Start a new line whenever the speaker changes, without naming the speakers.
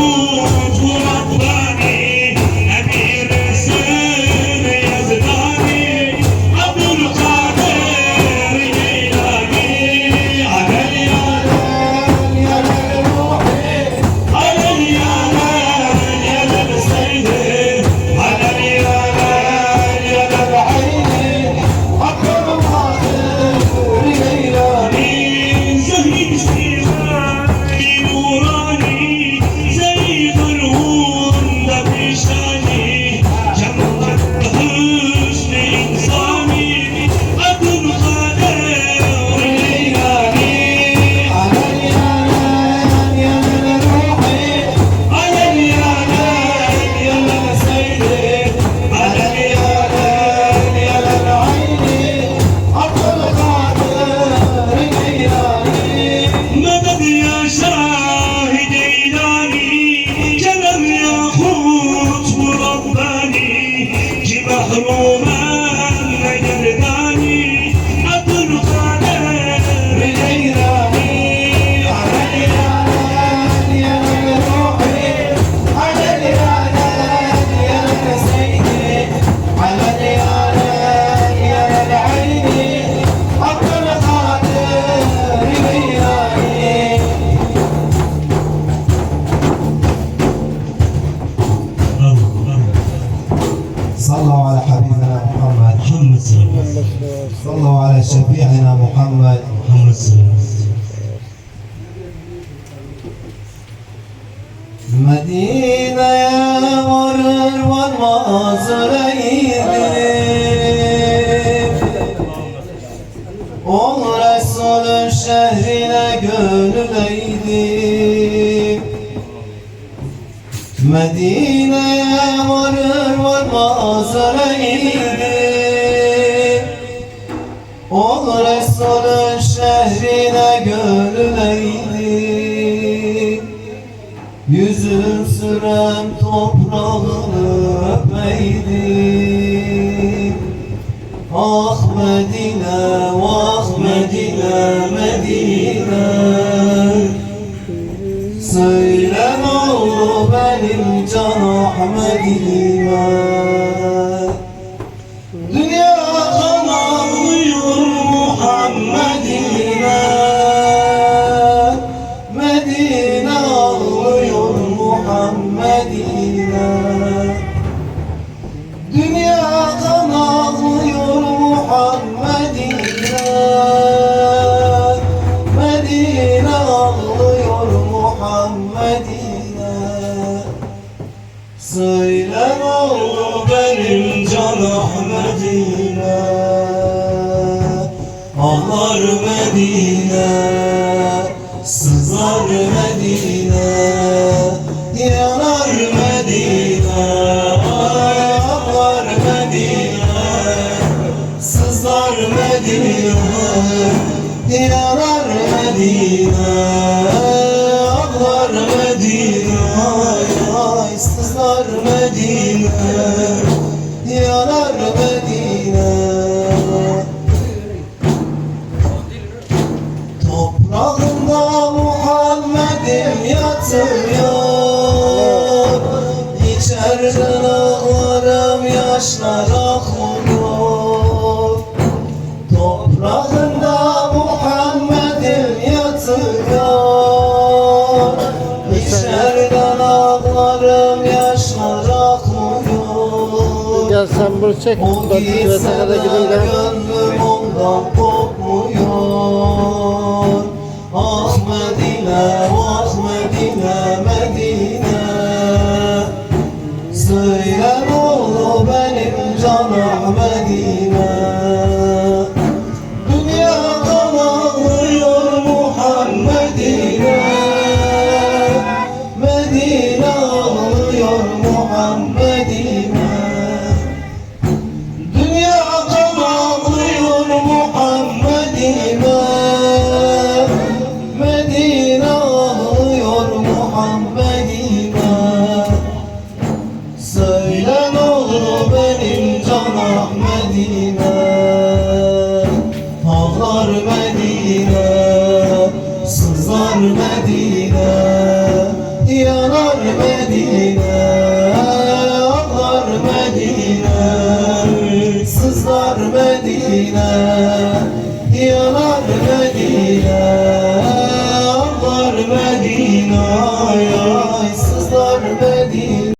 不能
صلوا على حبيبنا محمد صلوا على شفيعنا محمد Medine'ye varır varmaz öleydim Ol Resul'ün şehrine gönüleydim Medine'ye nazara girdi Ol Resul'ün şehrine gönül Yüzüm sürem toprağını öpeydi benim can Ahmet Ağlar Medine Sızlar Medine Yanar Medine Ağlar Medine Sızlar Medine Yanar Medine Ağlar Medine Ay ay sızlar Medine. hayatım yok İçeriden ağlarım yaşlar akmıyor Toprağında Muhammed'im yatıyor İçeriden ağlarım yaşlar akmıyor
Gel sen bunu çek
O gitseler gönlüm ondan kopmuyor Ahmet ile benim